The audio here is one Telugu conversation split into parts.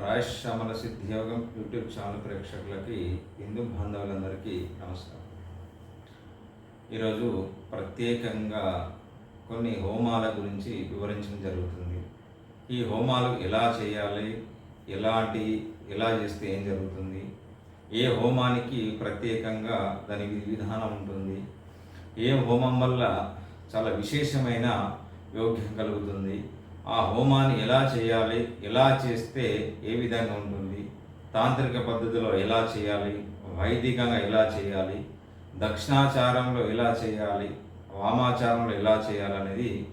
రాజేష్ శ్యామల సిద్ధియోగం యూట్యూబ్ ఛానల్ ప్రేక్షకులకి హిందూ బాంధవులందరికీ నమస్కారం. ఈరోజు ప్రత్యేకంగా కొన్ని హోమాల గురించి వివరించడం జరుగుతుంది. ఈ హోమాలు ఎలా చేయాలి? ఎలాంటి ఎలా చేస్తే ఏం జరుగుతుంది? ఏ హోమానికి ప్రత్యేకంగా దాని విధి విధానం ఉంటుంది? ఏ హోమం వల్ల చాలా విశేషమైన యోగ్యం కలుగుతుంది? ఆ హోమాన్ని ఎలా చేయాలి ఎలా చేస్తే ఏ విధంగా ఉంటుంది తాంత్రిక పద్ధతిలో ఎలా చేయాలి వైదికంగా ఎలా చేయాలి దక్షిణాచారంలో ఎలా చేయాలి వామాచారంలో ఎలా చేయాలి అనేది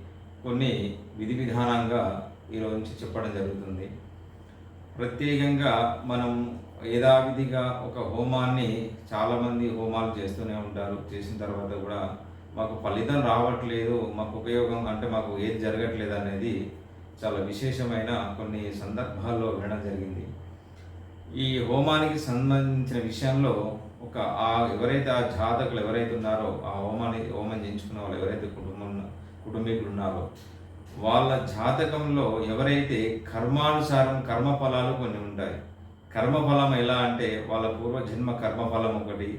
కొన్ని విధి విధానంగా ఈరోజు నుంచి చెప్పడం జరుగుతుంది. ప్రత్యేకంగా మనం యథావిధిగా ఒక హోమాన్ని చాలామంది హోమాలు చేస్తూనే ఉంటారు. చేసిన తర్వాత కూడా మాకు ఫలితం రావట్లేదు మాకు ఉపయోగం అంటే మాకు ఏది జరగట్లేదు అనేది చాలా విశేషమైన కొన్ని సందర్భాల్లో వినడం జరిగింది. ఈ హోమానికి సంబంధించిన విషయంలో ఒక ఆ ఎవరైతే ఆ జాతకులు ఎవరైతే ఉన్నారో ఆ హోమాన్ని హోమం చేయించుకున్న వాళ్ళు ఎవరైతే కుటుంబం కుటుంబీకులు ఉన్నారో వాళ్ళ జాతకంలో ఎవరైతే కర్మానుసారం కర్మఫలాలు కొన్ని ఉంటాయి. కర్మఫలం ఎలా అంటే వాళ్ళ పూర్వజన్మ కర్మఫలం ఒకటి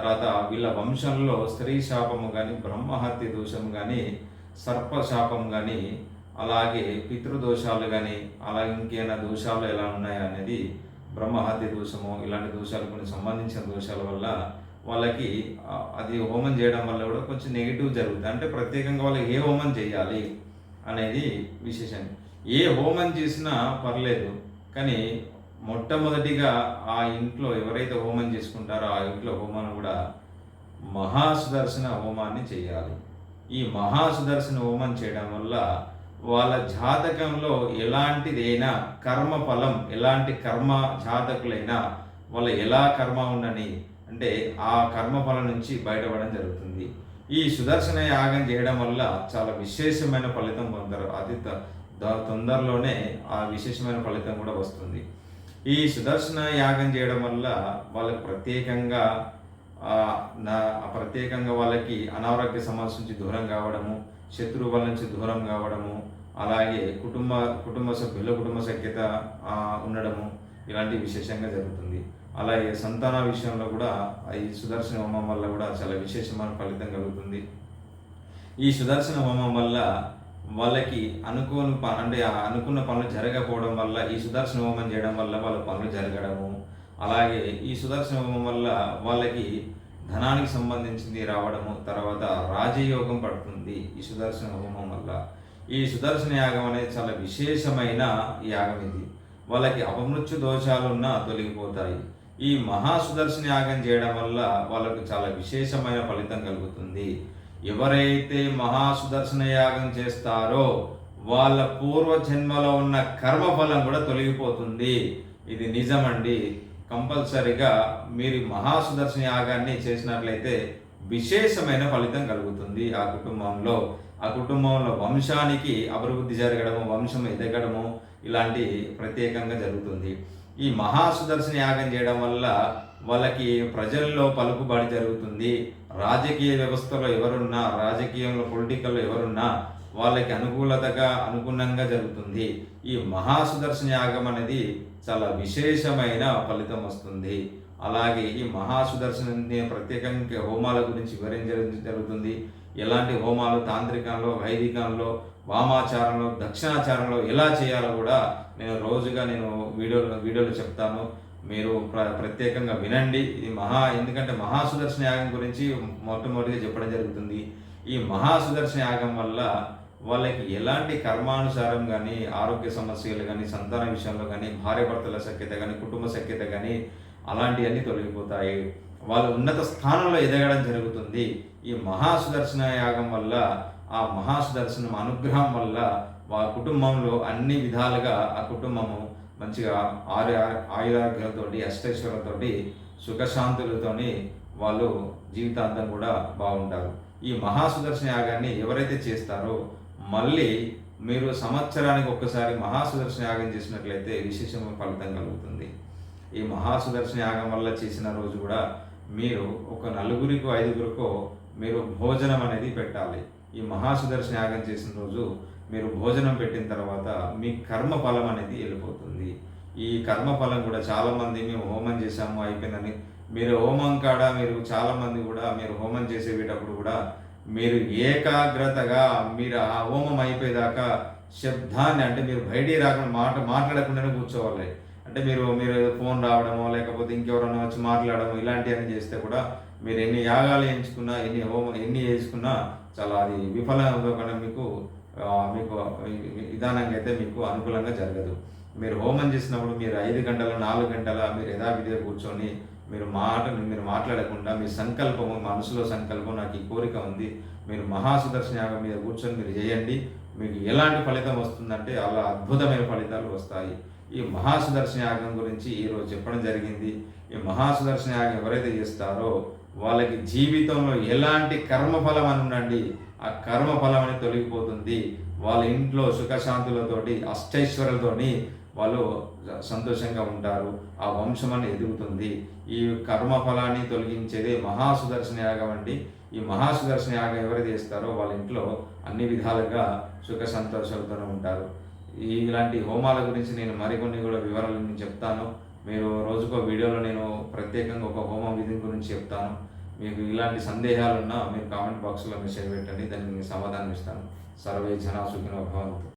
తర్వాత వీళ్ళ వంశంలో స్త్రీ శాపము కానీ బ్రహ్మహత్య దోషం కానీ సర్పశాపం కానీ అలాగే పితృదోషాలు కానీ అలాగే ఇంకేమైనా దోషాలు ఎలా ఉన్నాయా అనేది బ్రహ్మహత్య దోషము ఇలాంటి దోషాలు కొన్ని సంబంధించిన దోషాల వల్ల వాళ్ళకి అది హోమం చేయడం వల్ల కూడా కొంచెం నెగిటివ్ జరుగుతుంది. అంటే ప్రత్యేకంగా వాళ్ళకి ఏ హోమం చేయాలి అనేది విశేషం. ఏ హోమం చేసినా పర్లేదు కానీ మొట్టమొదటిగా ఆ ఇంట్లో ఎవరైతే హోమం చేసుకుంటారో ఆ ఇంట్లో హోమాన్ని కూడా మహాసుదర్శన హోమాన్ని చేయాలి. ఈ మహాసుదర్శన హోమం చేయడం వల్ల వాళ్ళ జాతకంలో ఎలాంటిదైనా కర్మ ఫలం ఎలాంటి కర్మ జాతకులైనా వాళ్ళ ఎలా కర్మ ఉండని అంటే ఆ కర్మ ఫలం నుంచి బయటపడడం జరుగుతుంది. ఈ సుదర్శన యాగం చేయడం వల్ల చాలా విశేషమైన ఫలితం పొందరు. అతి తొందరలోనే ఆ విశేషమైన ఫలితం కూడా వస్తుంది. ఈ సుదర్శన యాగం చేయడం వల్ల వాళ్ళకి ప్రత్యేకంగా నా ప్రత్యేకంగా వాళ్ళకి అనారోగ్య సమస్య నుంచి దూరం కావడము శత్రువుల నుంచి దూరం కావడము అలాగే కుటుంబ కుటుంబ సభ్యుల కుటుంబ సఖ్యత ఉండడము ఇలాంటి విశేషంగా జరుగుతుంది. అలాగే సంతాన విషయంలో కూడా ఈ సుదర్శన హోమం వల్ల కూడా చాలా విశేషమైన ఫలితం కలుగుతుంది. ఈ సుదర్శన హోమం వల్ల వాళ్ళకి అనుకోని ప అంటే అనుకున్న పనులు జరగకపోవడం వల్ల ఈ సుదర్శన హోమం చేయడం వల్ల వాళ్ళ పనులు జరగడము అలాగే ఈ సుదర్శన హోమం వల్ల వాళ్ళకి ధనానికి సంబంధించింది రావడము తర్వాత రాజయోగం పడుతుంది ఈ సుదర్శన హోమం వల్ల. ఈ సుదర్శన యాగం అనేది చాలా విశేషమైన యాగం ఇది. వాళ్ళకి అపమృత్యు దోషాలున్న తొలగిపోతాయి. ఈ మహాసుదర్శన యాగం చేయడం వల్ల వాళ్ళకు చాలా విశేషమైన ఫలితం కలుగుతుంది. ఎవరైతే మహాసుదర్శన యాగం చేస్తారో వాళ్ళ పూర్వ జన్మలో ఉన్న కర్మఫలం కూడా తొలగిపోతుంది. ఇది నిజమండి. కంపల్సరిగా మీరు మహాసుదర్శన యాగాన్ని చేసినట్లయితే విశేషమైన ఫలితం కలుగుతుంది ఆ కుటుంబంలో. ఆ కుటుంబంలో వంశానికి అభివృద్ధి జరగడము వంశం ఎదగడము ఇలాంటి ప్రత్యేకంగా జరుగుతుంది. ఈ మహాసుదర్శన యాగం చేయడం వల్ల వాళ్ళకి ప్రజల్లో పలుకుబడి జరుగుతుంది. రాజకీయ వ్యవస్థలో ఎవరున్నా రాజకీయంలో పొలిటికల్లో ఎవరున్నా వాళ్ళకి అనుకూలతగా అనుగుణంగా జరుగుతుంది. ఈ మహాసుదర్శన యాగం అనేది చాలా విశేషమైన ఫలితం వస్తుంది. అలాగే ఈ మహాసుదర్శన ప్రత్యేకంగా హోమాల గురించి వివరించడం జరుగుతుంది. ఎలాంటి హోమాలు తాంత్రికంలో వైదికంలో వామాచారంలో దక్షిణాచారంలో ఎలా చేయాలో కూడా నేను రోజుగా నేను వీడియోలు వీడియోలు చెప్తాను. మీరు ప్ర ప్రత్యేకంగా వినండి. ఇది మహా ఎందుకంటే మహాసుదర్శన యాగం గురించి మొట్టమొదటిగా చెప్పడం జరుగుతుంది. ఈ మహాసుదర్శన యాగం వల్ల వాళ్ళకి ఎలాంటి కర్మానుసారం కానీ ఆరోగ్య సమస్యలు కానీ సంతాన విషయంలో కానీ భార్య భర్తల సఖ్యత కానీ కుటుంబ సఖ్యత కానీ అలాంటివన్నీ తొలగిపోతాయి. వాళ్ళు ఉన్నత స్థానంలో ఎదగడం జరుగుతుంది. ఈ మహాసుదర్శన యాగం వల్ల ఆ మహాసుదర్శనం అనుగ్రహం వల్ల వాళ్ళ కుటుంబంలో అన్ని విధాలుగా ఆ కుటుంబము మంచిగా ఆరు ఆయురాగ్యాలతోటి అష్టైశ్వర్యంతో సుఖశాంతులతో వాళ్ళు జీవితాంతం కూడా బాగుంటారు. ఈ మహాసుదర్శన యాగాన్ని ఎవరైతే చేస్తారో మళ్ళీ మీరు సంవత్సరానికి ఒక్కసారి మహాసుదర్శన యాగం చేసినట్లయితే విశేషమైన ఫలితం కలుగుతుంది. ఈ మహాసుదర్శన యాగం వల్ల చేసిన రోజు కూడా మీరు ఒక నలుగురికో ఐదుగురికో మీరు భోజనం అనేది పెట్టాలి. ఈ మహాసుదర్శన యాగం చేసిన రోజు మీరు భోజనం పెట్టిన తర్వాత మీ కర్మ ఫలం అనేది వెళ్ళిపోతుంది. ఈ కర్మఫలం కూడా చాలామంది మేము హోమం చేసాము అయిపోయిందని. మీరు హోమం కాడ మీరు చాలామంది కూడా మీరు హోమం చేసేటప్పుడు కూడా మీరు ఏకాగ్రతగా మీరు ఆ హోమం అయిపోయేదాకా శబ్దాన్ని అంటే మీరు బయటికి రాకుండా మాట మాట్లాడకుండానే కూర్చోవాలి. అంటే మీరు మీరు ఫోన్ రావడమో లేకపోతే ఇంకెవరైనా వచ్చి మాట్లాడడము ఇలాంటివన్నీ చేస్తే కూడా మీరు ఎన్ని యాగాలు ఎంచుకున్నా ఎన్ని హోమం ఎన్ని చేసుకున్నా చాలా అది విఫలం మీకు మీకు విధానంగా అయితే మీకు అనుకూలంగా జరగదు. మీరు హోమం చేసినప్పుడు మీరు ఐదు గంటల నాలుగు గంటల మీరు యథావిధిగా కూర్చొని మీరు మాట మీరు మాట్లాడకుండా మీ సంకల్పము మనసులో సంకల్పం నాకు ఈ కోరిక ఉంది. మీరు మహాసుదర్శన యాగం మీద కూర్చొని మీరు చేయండి. మీకు ఎలాంటి ఫలితం వస్తుందంటే అలా అద్భుతమైన ఫలితాలు వస్తాయి. ఈ మహాసుదర్శన యాగం గురించి ఈరోజు చెప్పడం జరిగింది. ఈ మహాసుదర్శన యాగం ఎవరైతే చేస్తారో వాళ్ళకి జీవితంలో ఎలాంటి కర్మఫలం అని ఉండండి ఆ కర్మఫలం అని తొలగిపోతుంది. వాళ్ళ ఇంట్లో సుఖశాంతులతోటి అష్టైశ్వరులతోని వాళ్ళు సంతోషంగా ఉంటారు. ఆ వంశం అని ఎదుగుతుంది. ఈ కర్మఫలాన్ని తొలగించేదే మహాసుదర్శన యాగం అండి. ఈ మహాసుదర్శన యాగం ఎవరు చేస్తారో వాళ్ళ ఇంట్లో అన్ని విధాలుగా సుఖ సంతోషాలతోనే ఉంటారు. ఇలాంటి హోమాల గురించి నేను మరికొన్ని కూడా వివరాలు నేను చెప్తాను. మీరు రోజుకో వీడియోలో నేను ప్రత్యేకంగా ఒక హోమం విధి గురించి చెప్తాను. మీకు ఇలాంటి సందేహాలు ఉన్నా మీరు కామెంట్ బాక్స్లో మెసేజ్ పెట్టండి దానికి నేను సమాధానం ఇస్తాను సర్వే జనా సుఖినో భవంతు.